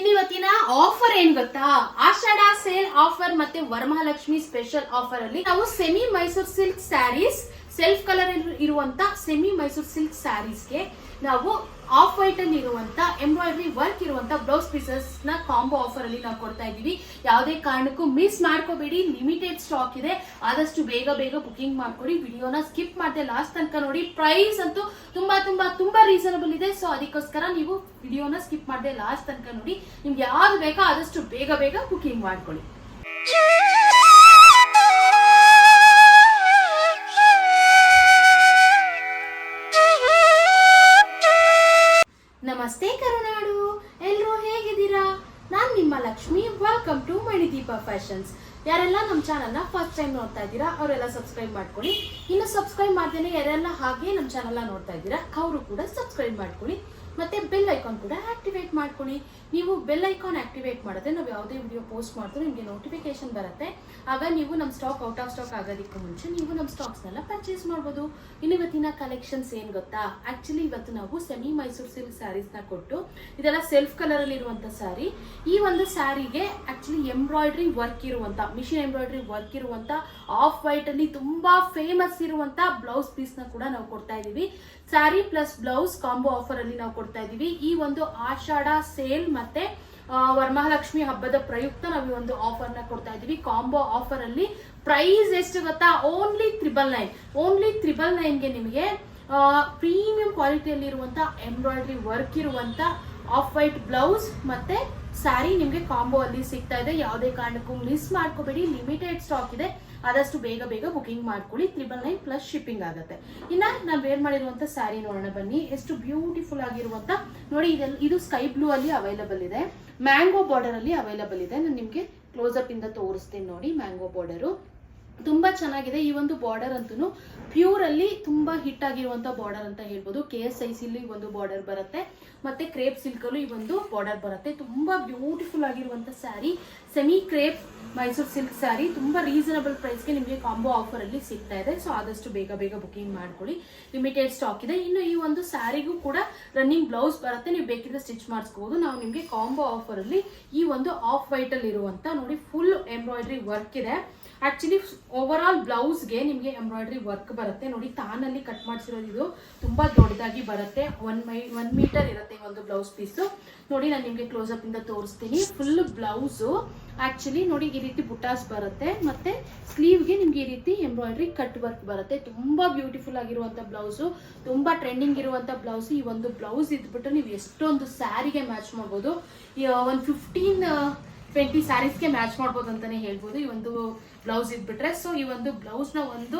ಇನ್ನಿವತ್ತಿನ offer ಏನ್ ಗೊತ್ತಾ? ಆಷಾಢ sale offer ಮತ್ತೆ ವರಮಹಾಲಕ್ಷ್ಮಿ ಸ್ಪೆಷಲ್ ಆಫರ್ ಅಲ್ಲಿ ನಾವು semi Mysore silk saris self colour ಇರುವಂತ ಸೆಮಿ ಮೈಸೂರ್ ಸಿಲ್ಕ್ ಸ್ಯಾರೀಸ್ಗೆ ನಾವು ಆಫ್ ವೈಟ್ ಅಲ್ಲಿ ಇರುವಂತ ಎಂಬ್ರಾಯ್ಡ್ರಿ ವರ್ಕ್ ಇರುವಂತ ಬ್ಲೌಸ್ ಪೀಸಸ್ನ ಕಾಂಬೋ ಆಫರ್ ಅಲ್ಲಿ ನಾವು ಕೊಡ್ತಾ ಇದೀವಿ ಯಾವುದೇ ಕಾರಣಕ್ಕೂ ಮಿಸ್ ಮಾಡ್ಕೋಬೇಡಿ. ಲಿಮಿಟೆಡ್ ಸ್ಟಾಕ್ ಇದೆ. ಆದಷ್ಟು ಬೇಗ ಬೇಗ ಬುಕಿಂಗ್ ಮಾಡ್ಕೊಡಿ. ವಿಡಿಯೋನ ಸ್ಕಿಪ್ ಮಾಡದೆ ಲಾಸ್ಟ್ ತನಕ ನೋಡಿ. ಪ್ರೈಸ್ ಅಂತೂ ತುಂಬಾ ತುಂಬಾ ತುಂಬಾ ರೀಸನಬಲ್ ಇದೆ. ಸೊ ಅದಕ್ಕೋಸ್ಕರ ನೀವು ವಿಡಿಯೋನ ಸ್ಕಿಪ್ ಮಾಡದೆ ಲಾಸ್ಟ್ ತನಕ ನೋಡಿ. ನಿಮ್ಗೆ ಯಾವ್ದು ಬೇಕೋ ಆದಷ್ಟು ಬೇಗ ಬೇಗ ಬುಕಿಂಗ್ ಮಾಡ್ಕೊಳ್ಳಿ. ಚಾನಲ್ನ ಫಸ್ಟ್ ಟೈಮ್ ನೋಡ್ತಾ ಇದ್ದೀರಾ, ಅವರೆಲ್ಲ ಸಬ್ಸ್ಕ್ರೈಬ್ ಮಾಡ್ಕೊಳ್ಳಿ. ಇನ್ನು ಸಬ್ಸ್ಕ್ರೈಬ್ ಮಾಡ್ದೇನೆ ಯಾರೆಲ್ಲ ಹಾಗೆ ನಮ್ಮ ಚಾನಲ್ನ ನೋಡ್ತಾ ಇದ್ದೀರಾ, ಅವರು ಕೂಡ ಸಬ್ಸ್ಕ್ರೈಬ್ ಮಾಡ್ಕೊಳ್ಳಿ. ಮತ್ತೆ ಬೆಲ್ ಐಕಾನ್ ಕೂಡ ಆಕ್ಟಿವೇಟ್ ಮಾಡ್ಕೊಳ್ಳಿ ನೀವು ಬೆಲ್ ಐಕಾನ್ ಆಕ್ಟಿವೇಟ್ ಮಾಡಿದ್ರೆ ನಾವು ಯಾವುದೇ ವಿಡಿಯೋ ಪೋಸ್ಟ್ ಮಾಡಿದ್ರು ನಿಮಗೆ ನೋಟಿಫಿಕೇಶನ್ ಬರುತ್ತೆ. ಆಗ ನೀವು ನಮ್ಮ ಸ್ಟಾಕ್ ಔಟ್ ಆಫ್ ಸ್ಟಾಕ್ ಆಗೋದಕ್ಕೆ ಮುಂಚೆ ನೀವು ನಮ್ಮ ಸ್ಟಾಕ್ಸ್ನೆಲ್ಲ ಪರ್ಚೇಸ್ ಮಾಡ್ಬೋದು. ಇನ್ನು ಇವತ್ತಿನ ಕಲೆಕ್ಷನ್ಸ್ ಏನು ಗೊತ್ತಾ? ಆಕ್ಚುಲಿ ಇವತ್ತು ನಾವು ಸೆಮಿ ಮೈಸೂರು ಸಿಲ್ಕ್ ಸ್ಯಾರೀಸ್ನ ಕೊಟ್ಟು, ಇದೆಲ್ಲ ಸೆಲ್ಫ್ ಕಲರ್ ಅಲ್ಲಿ ಇರುವಂತ ಸ್ಯಾರಿ ಈ ಒಂದು ಸ್ಯಾರಿಗೆ ಆಕ್ಚುಲಿ ಎಂಬ್ರಾಯ್ಡ್ರಿ ವರ್ಕ್ ಇರುವಂತ ಮಿಷಿನ್ ಎಂಬ್ರಾಯ್ಡ್ರಿ ವರ್ಕ್ ಇರುವಂತ ಆಫ್ ವೈಟ್ ಅಲ್ಲಿ ತುಂಬಾ ಫೇಮಸ್ ಇರುವಂತ ಬ್ಲೌಸ್ ಪೀಸ್ನ ಕೂಡ ನಾವು ಕೊಡ್ತಾ ಇದೀವಿ sari plus blouse combo offer ಅಲ್ಲಿ ನಾವು ಕೊಡ್ತಾ ಇದೀವಿ ಈ ಒಂದು ಆಷಾಢ ಸೇಲ್ ಮತ್ತೆ ವರ್ಮಹಾಲಕ್ಷ್ಮಿ ಹಬ್ಬದ ಪ್ರಯುಕ್ತ ನಾವು ಈ ಒಂದು ಆಫರ್ನ ಕೊಡ್ತಾ ಇದೀವಿ ಕಾಂಬೋ ಆಫರ್ ಅಲ್ಲಿ ಪ್ರೈಸ್ ಎಷ್ಟು ಗೊತ್ತಾ? Only triple nine only triple ನೈನ್ಗೆ ನಿಮಗೆ ಪ್ರೀಮಿಯಂ ಕ್ವಾಲಿಟಿಯಲ್ಲಿ ಇರುವಂತ ಎಂಬ್ರಾಯ್ಡ್ರಿ ವರ್ಕ್ ಇರುವಂತ ಆಫ್ ವೈಟ್ ಬ್ಲೌಸ್ ಮತ್ತೆ ಸ್ಯಾರಿ ನಿಮ್ಗೆ ಕಾಂಬೋ ಅಲ್ಲಿ ಸಿಗ್ತಾ ಇದೆ. ಯಾವುದೇ ಕಾರಣಕ್ಕೂ ಮಿಸ್ ಮಾಡ್ಕೋಬೇಡಿ. ಲಿಮಿಟೆಡ್ ಸ್ಟಾಕ್ ಇದೆ. ಆದಷ್ಟು ಬೇಗ ಬೇಗ ಬುಕಿಂಗ್ ಮಾಡ್ಕೊಳ್ಳಿ. ತ್ರಿಬಲ್ ನೈನ್ ಪ್ಲಸ್ ಶಿಪ್ಪಿಂಗ್ ಆಗುತ್ತೆ. ಇನ್ನ ನಾನು ವೇರ್ ಮಾಡಿರುವಂತ ಸ್ಯಾರಿ ನೋಡೋಣ ಬನ್ನಿ. ಎಷ್ಟು ಬ್ಯೂಟಿಫುಲ್ ಆಗಿರುವಂತ. ನೋಡಿ ಇದು ಸ್ಕೈ ಬ್ಲೂ ಅಲ್ಲಿ ಅವೈಲಬಲ್ ಇದೆ. ಮ್ಯಾಂಗೋ ಬಾರ್ಡರ್ ಅಲ್ಲಿ ಅವೈಲಬಲ್ ಇದೆ. ನಾನು ನಿಮ್ಗೆ ಕ್ಲೋಸ್ ಅಪ್ ಇಂದ ತೋರಿಸ್ತೀನಿ ನೋಡಿ ಮ್ಯಾಂಗೋ ಬಾರ್ಡರು ತುಂಬಾ ಚೆನ್ನಾಗಿದೆ. ಈ ಒಂದು ಬಾರ್ಡರ್ ಅಂತೂ ಪ್ಯೂರ್ ಅಲ್ಲಿ ತುಂಬಾ ಹಿಟ್ ಆಗಿರುವಂತ ಬಾರ್ಡರ್ ಅಂತ ಹೇಳ್ಬೋದು. ಕೆ ಎಸ್ ಐ ಸಿಲಿ ಒಂದು ಬಾರ್ಡರ್ ಬರುತ್ತೆ. ಮತ್ತೆ ಕ್ರೇಪ್ ಸಿಲ್ಕ್ ಅಲ್ಲೂ ಈ ಒಂದು ಬಾರ್ಡರ್ ಬರುತ್ತೆ. ತುಂಬಾ ಬ್ಯೂಟಿಫುಲ್ ಆಗಿರುವಂತ sari semi crepe Mysore silk sari ತುಂಬ ರೀಸನಬಲ್ ಪ್ರೈಸ್ಗೆ ನಿಮಗೆ ಕಾಂಬೋ ಆಫರ್ ಅಲ್ಲಿ ಸಿಗ್ತಾ ಇದೆ. ಸೊ ಆದಷ್ಟು ಬೇಗ ಬೇಗ ಬುಕಿಂಗ್ ಮಾಡ್ಕೊಳ್ಳಿ. ಲಿಮಿಟೆಡ್ ಸ್ಟಾಕ್ ಇದೆ. ಇನ್ನು ಈ ಒಂದು ಸ್ಯಾರಿಗೂ ಕೂಡ ರನ್ನಿಂಗ್ ಬ್ಲೌಸ್ ಬರುತ್ತೆ. ನೀವು ಬೇಕಿದ್ರೆ ಸ್ಟಿಚ್ ಮಾಡಿಸ್ಕೋಬಹುದು ನಾವು ನಿಮಗೆ ಕಾಂಬೋ ಆಫರ್ ಅಲ್ಲಿ ಈ ಒಂದು ಆಫ್ ವೈಟ್ ಅಲ್ಲಿ ಇರುವಂತ ನೋಡಿ ಫುಲ್ ಎಂಬ್ರಾಯ್ಡ್ರಿ ವರ್ಕ್ ಇದೆ. ಆಕ್ಚುಲಿ ಓವರ್ ಆಲ್ ಬ್ಲೌಸ್ಗೆ ನಿಮಗೆ ಎಂಬ್ರಾಯ್ಡ್ರಿ ವರ್ಕ್ ಬರುತ್ತೆ. ನೋಡಿ, ತಾನಲ್ಲಿ ಕಟ್ ಮಾಡಿಸಿರೋದು ಇದು ತುಂಬಾ ದೊಡ್ಡದಾಗಿ ಬರುತ್ತೆ. ಒನ್ ಮೈ ಒನ್ ಮೀಟರ್ ಇರುತ್ತೆ ಒಂದು ಬ್ಲೌಸ್ ಪೀಸು ನೋಡಿ, ನಾನು ನಿಮಗೆ ಕ್ಲೋಸ್ ಇಂದ ತೋರಿಸ್ತೀನಿ. ಫುಲ್ ಬ್ಲೌಸು ಆಕ್ಚುಲಿ ನೋಡಿ, ಈ ರೀತಿ ಬುಟಾಸ್ ಬರುತ್ತೆ. ಮತ್ತೆ ಸ್ಲೀವ್ಗೆ ನಿಮ್ಗೆ ಈ ರೀತಿ ಎಂಬ್ರಾಯ್ಡ್ರಿ ಕಟ್ ವರ್ಕ್ ಬರುತ್ತೆ. ತುಂಬಾ ಬ್ಯೂಟಿಫುಲ್ ಆಗಿರುವಂತ ಬ್ಲೌಸು, ತುಂಬಾ ಟ್ರೆಂಡಿಂಗ್ ಇರುವಂತ ಬ್ಲೌಸ್. ಈ ಒಂದು ಬ್ಲೌಸ್ ಇದ್ಬಿಟ್ಟು ನೀವು ಎಷ್ಟೊಂದು ಸ್ಯಾರಿಗೆ ಮ್ಯಾಚ್ ಮಾಡ್ಬೋದು. ಒಂದು ಫಿಫ್ಟೀನ್ ಟ್ವೆಂಟಿ ಸ್ಯಾರೀಸ್ಗೆ ಮ್ಯಾಚ್ ಮಾಡ್ಬೋದು ಅಂತಾನೆ ಹೇಳ್ಬೋದು. ಈ ಒಂದು ಬ್ಲೌಸ್ ಇದ್ಬಿಟ್ರೆ. ಸೊ ಈ ಒಂದು ಬ್ಲೌಸ್ನ ಒಂದು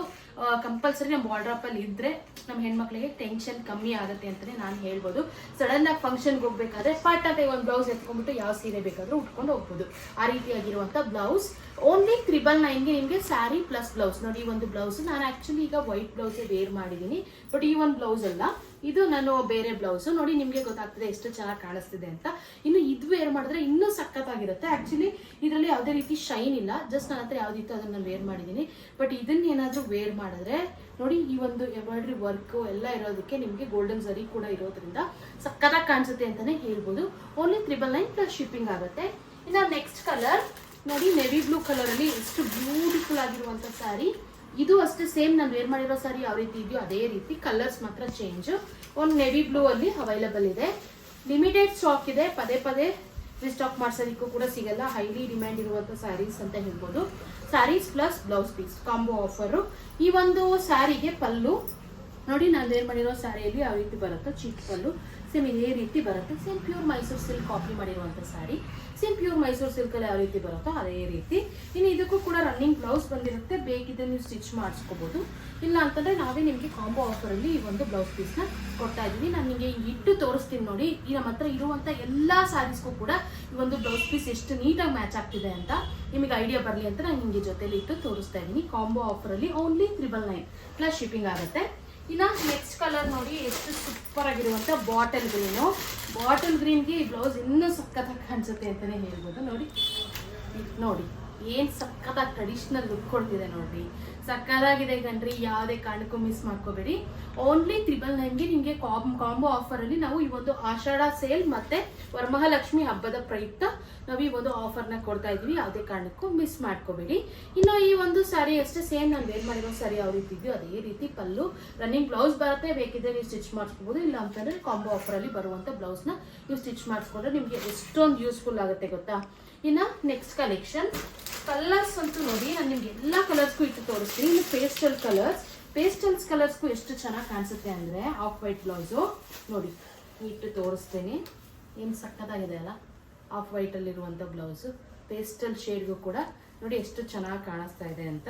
ಕಂಪಲ್ಸರಿ ನಮ್ಮ ವಾರ್ಡ್ರಾಪ್ ಅಲ್ಲಿ ಇದ್ರೆ ನಮ್ಮ ಹೆಣ್ಮಕ್ಳಿಗೆ ಟೆನ್ಷನ್ ಕಮ್ಮಿ ಆಗುತ್ತೆ ಅಂತಲೇ ನಾನು ಹೇಳ್ಬೋದು. ಸಡನ್ ಆಗಿ ಫಂಕ್ಷನ್ಗೆ ಹೋಗ್ಬೇಕಾದ್ರೆ ಪಟ್ ಅಂತ ಒಂದು ಬ್ಲೌಸ್ ಎತ್ಕೊಂಡ್ಬಿಟ್ಟು ಯಾವ ಸೀರೆ ಬೇಕಾದರೂ ಉಟ್ಕೊಂಡು ಹೋಗ್ಬೋದು. ಆ ರೀತಿಯಾಗಿರುವಂಥ ಬ್ಲೌಸ್ ಓನ್ಲಿ ತ್ರಿಬಲ್ ನೈನ್ಗೆ ನಿಮಗೆ ಸ್ಯಾರಿ ಪ್ಲಸ್ ಬ್ಲೌಸ್ ನೋಡಿ ಈ ಒಂದು ಬ್ಲೌಸ್ ನಾನು ಆಕ್ಚುಲಿ ಈಗ ವೈಟ್ ಬ್ಲೌಸೇ ವೇರ್ ಮಾಡಿದ್ದೀನಿ. ಬಟ್ ಈ ಒಂದು ಬ್ಲೌಸ್ ಅಲ್ಲ. ಇದು ನಾನು ಬೇರೆ ಬ್ಲೌಸು ನೋಡಿ, ನಿಮಗೆ ಗೊತ್ತಾಗ್ತದೆ ಎಷ್ಟು ಚೆನ್ನಾಗಿ ಕಾಣಿಸ್ತಿದೆ ಅಂತ. ಇನ್ನು ಇದು ವೇರ್ ಮಾಡಿದ್ರೆ ಇನ್ನೂ ಸಖತ್ತಾಗಿರುತ್ತೆ. ಆ್ಯಕ್ಚುಲಿ ಇದರಲ್ಲಿ ಯಾವುದೇ ರೀತಿ ಶೈನ್ ಇಲ್ಲ. ಜಸ್ಟ್ ನನ್ನ ಹತ್ರ ಯಾವುದಿತ್ತು ಅದನ್ನ ನಾನು ವೇರ್ ಮಾಡಿದ್ದೀನಿ ಬಟ್ ಇದನ್ನ ಏನಾದರೂ ವೇರ್ ಮಾಡಿದ್ರೆ, ನೋಡಿ, ಈ ಒಂದು ಎಂಬ್ರಾಯ್ಡ್ರಿ ವರ್ಕ್ ಎಲ್ಲ ಇರೋದಕ್ಕೆ ನಿಮಗೆ ಗೋಲ್ಡನ್ ಸರಿ ಕೂಡ ಇರೋದ್ರಿಂದ ಸಖತ್ತಾಗಿ ಕಾಣಿಸುತ್ತೆ ಅಂತಾನೆ ಹೇಳ್ಬೋದು. Only triple nine plus shipping ಆಗುತ್ತೆ. ಇನ್ನು ನೆಕ್ಸ್ಟ್ ಕಲರ್ ನೋಡಿ ನೆವಿ ಬ್ಲೂ ಕಲರ್ ಅಲ್ಲಿ ಎಷ್ಟು ಬ್ಯೂಟಿಫುಲ್ ಆಗಿರುವಂತ ಸ್ಯಾರಿ ಇದು ಅಷ್ಟೇ ಸೇಮ್ ನಾನು ವೇರ್ ಮಾಡಿರೋ ಸಾರಿ ಯಾವ ರೀತಿ ಇದೆಯೋ ಅದೇ ರೀತಿ ಕಲರ್ಸ್ ಮಾತ್ರ ಚೇಂಜ್ ಒಂದು ನೆವಿ ಬ್ಲೂ ಅಲ್ಲಿ ಅವೈಲಬಲ್ ಇದೆ. ಲಿಮಿಟೆಡ್ ಸ್ಟಾಕ್ ಇದೆ. ಪದೇ ಪದೇ ರಿಸ್ಟಾಕ್ ಮಾಡ್ಸೋದಕ್ಕೂ ಕೂಡ ಸಿಗಲ್ಲ. ಹೈಲಿ ಡಿಮ್ಯಾಂಡ್ ಇರುವಂತ ಸ್ಯಾರೀಸ್ ಅಂತ ಹೇಳ್ಬೋದು. Saris plus blouse piece combo offer ಈ ಒಂದು ಸ್ಯಾರಿಗೆ ಪಲ್ಲು. ನೋಡಿ ನಾನು ವೇರ್ ಮಾಡಿರೋ ಸ್ಯಾರಿಯಲ್ಲಿ ಯಾವ ರೀತಿ ಬರುತ್ತೋ ಚಿಕ್ಕ ಪಲ್ಲು. ಸೇಮ್ ಇದೇ ರೀತಿ ಬರುತ್ತೆ. Same pure Mysore silk copy ಮಾಡಿರುವಂಥ ಸಾರಿ ಸೇಮ್ ಪ್ಯೂರ್ ಮೈಸೂರು ಸಿಲ್ಕಲ್ಲಿ ಯಾವ ರೀತಿ ಬರುತ್ತೋ ಅದೇ ರೀತಿ. ಇನ್ನು ಇದಕ್ಕೂ ಕೂಡ ರನ್ನಿಂಗ್ ಬ್ಲೌಸ್ ಬಂದಿರುತ್ತೆ. ಬೇಕಿದ್ರೆ ನೀವು ಸ್ಟಿಚ್ ಮಾಡಿಸ್ಕೋಬೋದು. ಇಲ್ಲ ಅಂತಂದ್ರೆ ನಾವೇ ನಿಮಗೆ ಕಾಂಬೋ ಆಫರಲ್ಲಿ ಈ ಒಂದು ಬ್ಲೌಸ್ ಪೀಸ್ನ ಕೊಡ್ತಾ ಇದ್ದೀನಿ ನಾನು ನಿಮಗೆ ಇಟ್ಟು ತೋರಿಸ್ತೀನಿ ನೋಡಿ. ಈ ನಮ್ಮ ಹತ್ರ ಇರುವಂಥ ಎಲ್ಲ ಸ್ಯಾರೀಸ್ಗೂ ಕೂಡ ಈ ಒಂದು ಬ್ಲೌಸ್ ಪೀಸ್ ಎಷ್ಟು ನೀಟಾಗಿ ಮ್ಯಾಚ್ ಆಗ್ತಿದೆ ಅಂತ ನಿಮಗೆ ಐಡಿಯಾ ಬರಲಿ ಅಂತ ನಾನು ನಿಮಗೆ ಜೊತೆಲಿ ಇಟ್ಟು ತೋರಿಸ್ತಾ ಇದ್ದೀನಿ. Combo ಆಫರಲ್ಲಿ only triple nine plus shipping ಆಗುತ್ತೆ. ಇನ್ನ ನೆಕ್ಸ್ಟ್ ಕಲರ್ ನೋಡಿ ಎಷ್ಟು ಸೂಪರ್ ಆಗಿರುವಂಥ ಬಾಟಲ್ ಗ್ರೀನು ಬಾಟಲ್ ಗ್ರೀನ್ಗೆ ಈ ಬ್ಲೌಸ್ ಇನ್ನೂ ಸಕ್ಕತ್ತಾಗಿ ಕಾಣಿಸುತ್ತೆ ಅಂತಾನೆ ಹೇಳ್ಬೋದು. ನೋಡಿ ನೋಡಿ. ಏನ್ ಸಕ್ಕತ್ತಾಗಿ ಟ್ರೆಡಿಷನಲ್ ಲುಕ್ ಕೊಡ್ತಿದೆ ನೋಡ್ರಿ. ಸಕ್ಕತ್ತಾಗಿದೆ ಕಣ್ರಿ, ಯಾವುದೇ ಕಾರಣಕ್ಕೂ ಮಿಸ್ ಮಾಡ್ಕೋಬೇಡಿ. ಓನ್ಲಿ ತ್ರಿಬಲ್ ನೈನ್ಗೆ ನಿಮಗೆ ಕಾಂಬ್ ಕಾಂಬೋ ಆಫರ್ ಅಲ್ಲಿ ನಾವು ಈ ಒಂದು ಆಷಾಢ ಸೇಲ್ ಮತ್ತೆ ವರಮಹಾಲಕ್ಷ್ಮಿ ಹಬ್ಬದ ಪ್ರಯುಕ್ತ ನಾವು ಈ ಒಂದು ಆಫರ್ನ ಕೊಡ್ತಾ ಇದೀವಿ ಯಾವುದೇ ಕಾರಣಕ್ಕೂ ಮಿಸ್ ಮಾಡ್ಕೋಬೇಡಿ. ಇನ್ನು ಈ ಒಂದು ಸಾರಿ ಅಷ್ಟೇ ಸೇಮ್ ನಾನು ವೇರ್ ಮಾಡಿರೋ ಸಾರಿ ಯಾವ ರೀತಿ ಇದೆಯೋ ಅದೇ ರೀತಿ ಪಲ್ಲು. ರನ್ನಿಂಗ್ ಬ್ಲೌಸ್ ಬರುತ್ತೆ, ಬೇಕಿದ್ರೆ ನೀವು ಸ್ಟಿಚ್ ಮಾಡಿಸ್ಕೋಬಹುದು ಇಲ್ಲ ಅಂತಂದ್ರೆ ಕಾಂಬೋ ಆಫರ್ ಅಲ್ಲಿ ಬರುವಂತ ಬ್ಲೌಸ್ನ ನೀವು ಸ್ಟಿಚ್ ಮಾಡಿಸ್ಕೊಂಡ್ರೆ ನಿಮಗೆ ಎಷ್ಟೊಂದು ಯೂಸ್ಫುಲ್ ಆಗುತ್ತೆ ಗೊತ್ತಾ? ಇನ್ನ ನೆಕ್ಸ್ಟ್ ಕಲೆಕ್ಷನ್ ಕಲರ್ಸ್ ಅಂತೂ ನೋಡಿ, ನಾನು ನಿಮ್ಗೆ ಎಲ್ಲ ಕಲರ್ಸ್ಗೂ ಇಟ್ಟು ತೋರಿಸ್ತೀನಿ. ಇನ್ನು ಪೇಸ್ಟಲ್ ಕಲರ್ಸ್ ಪೇಸ್ಟಲ್ಸ್ ಕಲರ್ಸ್ಗೂ ಎಷ್ಟು ಚೆನ್ನಾಗಿ ಕಾಣಿಸುತ್ತೆ ಅಂದ್ರೆ ಆಫ್ ವೈಟ್ ಬ್ಲೌಸು ನೋಡಿ, ಇಟ್ಟು ತೋರಿಸ್ತೀನಿ. ಏನು ಸಕ್ಕತ್ತಾಗಿದೆ ಅಲ್ಲ? ಆಫ್ ವೈಟ್ ಅಲ್ಲಿರುವಂಥ ಬ್ಲೌಸು ಪೇಸ್ಟಲ್ ಶೇಡ್ಗೂ ಕೂಡ ನೋಡಿ ಎಷ್ಟು ಚೆನ್ನಾಗಿ ಕಾಣಿಸ್ತಾ ಇದೆ ಅಂತ.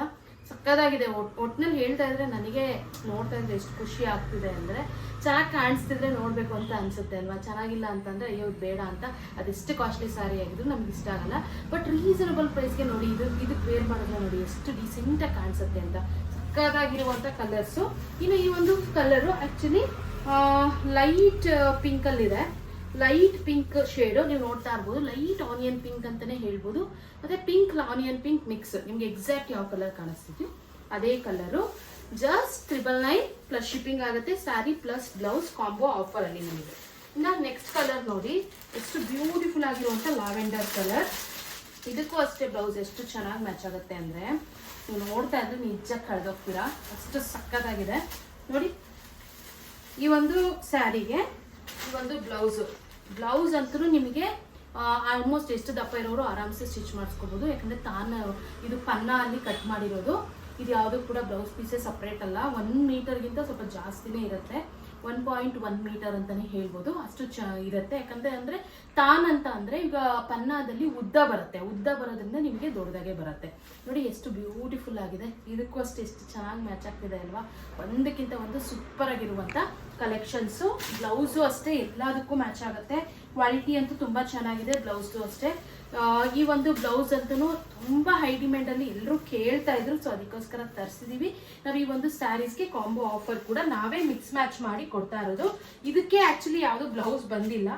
ಸಕ್ಕತ್ತಾಗಿದೆ ಒಟ್ ಒಟ್ನಲ್ಲಿ ಹೇಳ್ತಾ ಇದ್ರೆ ನನಗೆ ನೋಡ್ತಾ ಇದ್ರೆ ಎಷ್ಟು ಖುಷಿ ಆಗ್ತಿದೆ ಅಂದ್ರೆ ಚೆನ್ನಾಗಿ ಕಾಣಿಸ್ತಿದ್ರೆ ನೋಡ್ಬೇಕು ಅಂತ ಅನ್ಸುತ್ತೆ ಅಲ್ವಾ? ಚೆನ್ನಾಗಿಲ್ಲ ಅಂತಂದ್ರೆ ಅಯ್ಯೋ ಬೇಡ ಅಂತ. ಅದೆಷ್ಟು ಕಾಸ್ಟ್ಲಿ ಸಾರಿ ಆಗಿದ್ರು ನಮ್ಗೆ ಇಷ್ಟ ಆಗಲ್ಲ. ಬಟ್ ರೀಸನಬಲ್ ಪ್ರೈಸ್ಗೆ ನೋಡಿ, ಇದು ಇದಕ್ಕೆ ವೇರ್ ಮಾಡಿದ್ರೆ ನೋಡಿ ಎಷ್ಟು ಡಿಸೆಂಟಾಗಿ ಕಾಣಿಸುತ್ತೆ ಅಂತ. ಸಕ್ಕದಾಗಿರುವಂತ ಕಲರ್ಸು ಇನ್ನು ಈ ಒಂದು ಕಲರು ಆ್ಯಕ್ಚುಲಿ ಲೈಟ್ ಪಿಂಕಲ್ಲಿದೆ ಲೈಟ್ ಪಿಂಕ್ ಶೇಡು ನೀವು ನೋಡ್ತಾ ಇರ್ಬೋದು. ಲೈಟ್ ಆನಿಯನ್ ಪಿಂಕ್ ಅಂತಾನೆ ಹೇಳ್ಬೋದು. ಮತ್ತೆ ಪಿಂಕ್ ಆನಿಯನ್ ಪಿಂಕ್ ಮಿಕ್ಸ್ ನಿಮ್ಗೆ ಎಕ್ಸಾಕ್ಟ್ ಯಾವ ಕಲರ್ ಕಾಣಿಸ್ತಿದ್ಯೋ ಅದೇ colour just triple nine plus shipping ಆಗುತ್ತೆ. Sari plus blouse combo offer ಅಲ್ಲಿ ನಿಮಗೆ. ಇನ್ನು ನೆಕ್ಸ್ಟ್ ಕಲರ್ ನೋಡಿ. ಎಷ್ಟು ಬ್ಯೂಟಿಫುಲ್ ಆಗಿರುವಂಥ ಲಾವೆಂಡರ್ ಕಲರ್ ಇದಕ್ಕೂ ಅಷ್ಟೇ ಬ್ಲೌಸ್ ಎಷ್ಟು ಚೆನ್ನಾಗಿ ಮ್ಯಾಚ್ ಆಗುತ್ತೆ ಅಂದ್ರೆ, ನೀವು ನೋಡ್ತಾ ಇದ್ರೆ ನಿಜ ಕಳೆದೋಗ್ತೀರಾ. ಅಷ್ಟು ಸಕ್ಕತ್ತಾಗಿದೆ ನೋಡಿ, ಈ ಒಂದು ಸ್ಯಾರಿಗೆ ಒಂದು ಬ್ಲೌಸ್ ಬ್ಲೌಸ್ ಅಂತೂ ನಿಮಗೆ ಆಲ್ಮೋಸ್ಟ್ ಎಷ್ಟು ದಪ್ಪ ಇರೋರು ಆರಾಮ್ಸೆ ಸ್ಟಿಚ್ ಮಾಡಿಸ್ಕೋಬೋದು. ಯಾಕಂದರೆ ತಾನು ಇದು ಪನ್ನ ಅಲ್ಲಿ ಕಟ್ ಮಾಡಿರೋದು. ಇದು ಯಾವುದು ಕೂಡ ಬ್ಲೌಸ್ ಪೀಸೇ ಸಪ್ರೇಟ್ ಅಲ್ಲ. ಒನ್ ಮೀಟರ್ಗಿಂತ ಸ್ವಲ್ಪ ಜಾಸ್ತಿನೇ ಇರುತ್ತೆ. ಒನ್ ಪಾಯಿಂಟ್ ಒನ್ ಮೀಟರ್ ಅಂತಲೇ ಹೇಳ್ಬೋದು. ಅಷ್ಟು ಚ, ಇರುತ್ತೆ. ಯಾಕಂದರೆ ಅಂದರೆ ತಾನ್ ಅಂತ ಅಂದರೆ ಈಗ ಪನ್ನಾದಲ್ಲಿ ಉದ್ದ ಬರುತ್ತೆ. ಉದ್ದ ಬರೋದ್ರಿಂದ ನಿಮಗೆ ದೊಡ್ಡದಾಗೆ ಬರುತ್ತೆ. ನೋಡಿ ಎಷ್ಟು ಬ್ಯೂಟಿಫುಲ್ ಆಗಿದೆ. ಇದಕ್ಕೂ ಅಷ್ಟು, ಎಷ್ಟು ಚೆನ್ನಾಗಿ ಮ್ಯಾಚ್ ಆಗ್ತಿದೆ ಅಲ್ವಾ? ಒಂದಕ್ಕಿಂತ ಒಂದು ಸೂಪರ್ ಆಗಿರುವಂತ ಕಲೆಕ್ಷನ್ಸು ಬ್ಲೌಸು ಅಷ್ಟೇ ಎಲ್ಲದಕ್ಕೂ ಮ್ಯಾಚ್ ಆಗುತ್ತೆ. ಕ್ವಾಲಿಟಿ ಅಂತೂ ತುಂಬಾ ಚೆನ್ನಾಗಿದೆ ಬ್ಲೌಸ್ದು ಅಷ್ಟೇ. ಈ ಒಂದು ಬ್ಲೌಸ್ ಅಂತೂ ತುಂಬಾ ಹೈ ಡಿಮ್ಯಾಂಡ್ ಅಲ್ಲಿ ಎಲ್ಲರೂ ಕೇಳ್ತಾ ಇದ್ರು ಸೊ ಅದಕ್ಕೋಸ್ಕರ ತರ್ಸಿದೀವಿ. ನಾವು ಈ ಒಂದು ಸ್ಯಾರೀಸ್ಗೆ ಕಾಂಬೋ ಆಫರ್ ಕೂಡ ನಾವೇ ಮಿಕ್ಸ್ ಮ್ಯಾಚ್ ಮಾಡಿ ಕೊಡ್ತಾ ಇರೋದು. ಇದಕ್ಕೆ ಆಕ್ಚುಲಿ ಯಾವುದು ಬ್ಲೌಸ್ ಬಂದಿಲ್ಲ.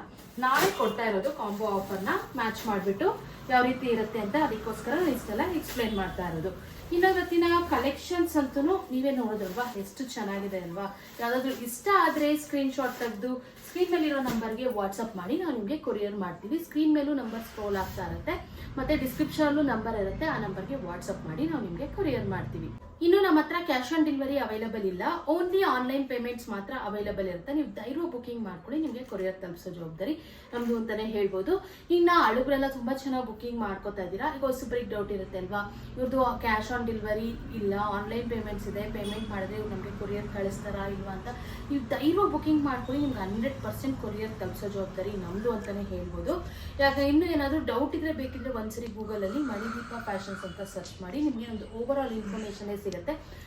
ನಾವೇ ಕೊಡ್ತಾ ಇರೋದು ಕಾಂಬೋ ಆಫರ್ನ ಮ್ಯಾಚ್ ಮಾಡಿಬಿಟ್ಟು ಯಾವ ರೀತಿ ಇರುತ್ತೆ ಅಂತ ಅದಕ್ಕೋಸ್ಕರ ಇಷ್ಟೆಲ್ಲ ಎಕ್ಸ್ಪ್ಲೇನ್ ಮಾಡ್ತಾ ಇರೋದು. ಇನ್ನು ಇವತ್ತಿನ ಕಲೆಕ್ಷನ್ಸ್ ಅಂತೂ ನೀವೇ ನೋಡೋದಲ್ವಾ ಎಷ್ಟು ಚೆನ್ನಾಗಿದೆ ಅಲ್ವಾ? ಯಾವ್ದಾದ್ರು ಇಷ್ಟ ಆದ್ರೆ ಸ್ಕ್ರೀನ್ ಶಾಟ್ ತೆಗೆದು ಸ್ಕ್ರೀನ್ ಮೇಲಿರೋ ನಂಬರ್ಗೆ ವಾಟ್ಸಪ್ ಮಾಡಿ. ನಾವು ನಿಮಗೆ ಕೊರಿಯರ್ ಮಾಡ್ತೀವಿ ಸ್ಕ್ರೀನ್ ಮೇಲೂ ನಂಬರ್ ಸ್ಕ್ರೋಲ್ ಆಗ್ತಾ ಇರುತ್ತೆ. ಮತ್ತೆ ಡಿಸ್ಕ್ರಿಪ್ಷನಲ್ಲೂ ನಂಬರ್ ಇರುತ್ತೆ. ಆ ನಂಬರ್ಗೆ ವಾಟ್ಸಪ್ ಮಾಡಿ. ನಾವು ನಿಮಗೆ ಕೊರಿಯರ್ ಮಾಡ್ತೀವಿ ಇನ್ನು ನಮ್ಮ ಹತ್ರ ಕ್ಯಾಶ್ ಆನ್ ಡೆಲಿವರಿ ಅವೈಲಬಲ್ ಇಲ್ಲ. ಓನ್ಲಿ ಆನ್ಲೈನ್ ಪೇಮೆಂಟ್ಸ್ ಮಾತ್ರ ಅವೈಲಬಲ್ ಇರುತ್ತೆ. ನೀವು ಧೈರ್ಯ ಬುಕಿಂಗ್ ಮಾಡ್ಕೊಳ್ಳಿ, ನಿಮಗೆ ಕೊರಿಯರ್ ತಲುಪಿಸೋ ಜವಾಬ್ದಾರಿ ನಮ್ದು ಅಂತಾನೆ ಹೇಳ್ಬೋದು. ಇನ್ನು ಹಳುಗ್ರೆಲ್ಲ ತುಂಬಾ ಚೆನ್ನಾಗಿ ಬುಕಿಂಗ್ ಮಾಡ್ಕೋತಾ ಇದ್ದೀರಾ. ಈಗ ಹೊಸಬ್ರಿಗೆ ಡೌಟ್ ಇರುತ್ತೆ ಅಲ್ವಾ? ಇವ್ರದ್ದು ಕ್ಯಾಶ್ ಆನ್ ಡೆಲಿವರಿ ಇಲ್ಲ ಆನ್ಲೈನ್ ಪೇಮೆಂಟ್ಸ್ ಇದೆ ಪೇಮೆಂಟ್ ಮಾಡಿದ್ರೆ ಇವ್ರು ನಮಗೆ ಕೊರಿಯರ್ ಕಳಿಸ್ತಾರಾ ಇಲ್ವಾ ಅಂತ ನೀವು ಧೈರ್ಯ ಬುಕಿಂಗ್ ಮಾಡ್ಕೊಳ್ಳಿ, ನಿಮ್ಗೆ ಹಂಡ್ರೆಡ್ ಪರ್ಸೆಂಟ್ ಕೊರಿಯರ್ ತಲುಪಿಸೋ ಜವಾಬ್ದಾರಿ ನಮ್ದು ಅಂತಾನೆ ಹೇಳ್ಬೋದು. ಯಾಕೆ, ಇನ್ನು ಏನಾದರೂ ಡೌಟ್ ಇದ್ರೆ ಬೇಕಿದ್ರೆ ಒಂದ್ಸರಿ ಗೂಗಲಲ್ಲಿ ಮಣಿದೀಪ ಫ್ಯಾಷನ್ಸ್ ಅಂತ ಸರ್ಚ್ ಮಾಡಿ, ನಿಮಗೆ ಒಂದು ಓವರ್ ಆಲ್ ಇನ್ಫಾರ್ಮೇಷನ್ ಸಿಗುತ್ತೆ.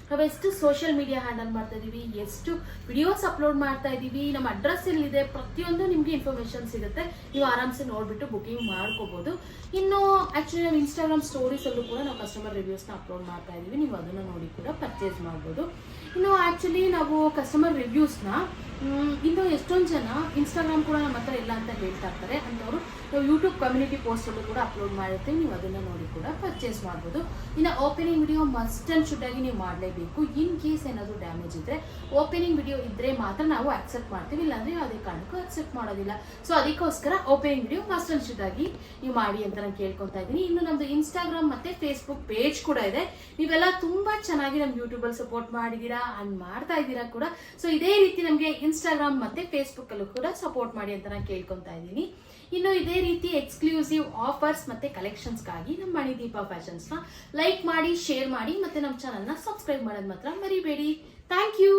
ನಾವು ಎಷ್ಟು ಸೋಷಿಯಲ್ ಮೀಡಿಯಾ ಹ್ಯಾಂಡಲ್ ಮಾಡ್ತಾ ಇದೀವಿ, ಎಷ್ಟು ವಿಡಿಯೋಸ್ ಅಪ್ಲೋಡ್ ಮಾಡ್ತಾ ಇದೀವಿ, ನಮ್ಮ ಅಡ್ರೆಸ್ ಎಲ್ಲಿದೆ, ಪ್ರತಿಯೊಂದು ನಿಮಗೆ ಇನ್ಫಾರ್ಮೇಷನ್ ಸಿಗುತ್ತೆ. ನೀವು ಆರಾಮ್ಸೆ ನೋಡ್ಬಿಟ್ಟು ಬುಕಿಂಗ್ ಮಾಡ್ಕೋಬಹುದು ಇನ್ನು ಆಕ್ಚುಲಿ ನಾವು ಇನ್ಸ್ಟಾಗ್ರಾಮ್ ಸ್ಟೋರೀಸ್ ಅಲ್ಲೂ ಕೂಡ ನಾವು ಕಸ್ಟಮರ್ ರಿವ್ಯೂಸ್ನ ಅಪ್ಲೋಡ್ ಮಾಡ್ತಾ ಇದೀವಿ. ನೀವು ಅದನ್ನ ನೋಡಿ ಕೂಡ ಪರ್ಚೇಸ್ ಮಾಡ್ಬೋದು. ಇನ್ನು ಆಕ್ಚುಲಿ ನಾವು ಕಸ್ಟಮರ್ ರಿವ್ಯೂಸ್ನ ಇನ್ನು ಎಷ್ಟೊಂದು ಜನ ಇನ್ಸ್ಟಾಗ್ರಾಮ್ ಕೂಡ ನಮ್ಮ ಹತ್ರ ಇಲ್ಲ ಅಂತ ಹೇಳ್ತಾ ಇರ್ತಾರೆ. ಅಂಥವ್ರು ನಾವು ಯೂಟ್ಯೂಬ್ ಕಮ್ಯುನಿಟಿ ಪೋಸ್ಟಲ್ಲೂ ಕೂಡ ಅಪ್ಲೋಡ್ ಮಾಡಿರ್ತೀವಿ. ನೀವು ಅದನ್ನು ನೋಡಿ ಕೂಡ ಪರ್ಚೇಸ್ ಮಾಡ್ಬೋದು. ಇನ್ನು opening video must and should ನೀವು ಮಾಡಲೇಬೇಕು. ಇನ್ ಕೇಸ್ ಏನಾದರೂ ಡ್ಯಾಮೇಜ್ ಇದ್ದರೆ ಓಪನಿಂಗ್ ವಿಡಿಯೋ ಇದ್ದರೆ ಮಾತ್ರ ನಾವು ಅಕ್ಸೆಪ್ಟ್ ಮಾಡ್ತೀವಿ. ಇಲ್ಲಾಂದರೆ ಯಾವುದೇ ಕಾರಣಕ್ಕೂ ಅಕ್ಸೆಪ್ಟ್ ಮಾಡೋದಿಲ್ಲ. ಸೊ ಅದಕ್ಕೋಸ್ಕರ opening video must and should ನೀವು ಮಾಡಿ ಅಂತ ನಾನು ಕೇಳ್ಕೊತಾ ಇದ್ದೀನಿ. ಇನ್ನು ನಮ್ಮದು ಇನ್ಸ್ಟಾಗ್ರಾಮ್ ಮತ್ತು ಫೇಸ್ಬುಕ್ ಪೇಜ್ ಕೂಡ ಇದೆ. ನೀವೆಲ್ಲ ತುಂಬ ಚೆನ್ನಾಗಿ ನಮ್ಮ ಯೂಟ್ಯೂಬಲ್ಲಿ ಸಪೋರ್ಟ್ ಮಾಡಿದ್ದೀರಾ ಅಂಡ್ ಮಾಡ್ತಾ ಇದ್ದೀರಾ ಕೂಡ. ಸೊ ಇದೇ ರೀತಿ ನಮಗೆ ಇನ್ಸ್ಟಾಗ್ರಾಮ್ ಮತ್ತು ಫೇಸ್ಬುಕ್ಕಲ್ಲೂ ಕೂಡ ಸಪೋರ್ಟ್ ಮಾಡಿ ಅಂತ ನಾನು ಕೇಳ್ಕೊತಾ ಇದ್ದೀನಿ. ಇನ್ನು ಇದೇ ರೀತಿ ಎಕ್ಸ್ಕ್ಲೂಸಿವ್ ಆಫರ್ಸ್ ಮತ್ತೆ ಕಲೆಕ್ಷನ್ಸ್ಗಾಗಿ ನಮ್ಮ ಮಣಿದೀಪ ಫ್ಯಾಷನ್ಸ್ನ ಲೈಕ್ ಮಾಡಿ ಶೇರ್ ಮಾಡಿ ಮತ್ತೆ ನಮ್ಮ ಚಾನಲ್ನ ಸಬ್ಸ್ಕ್ರೈಬ್ ಮಾಡೋದು ಮಾತ್ರ ಮರಿಬೇಡಿ. Thank you.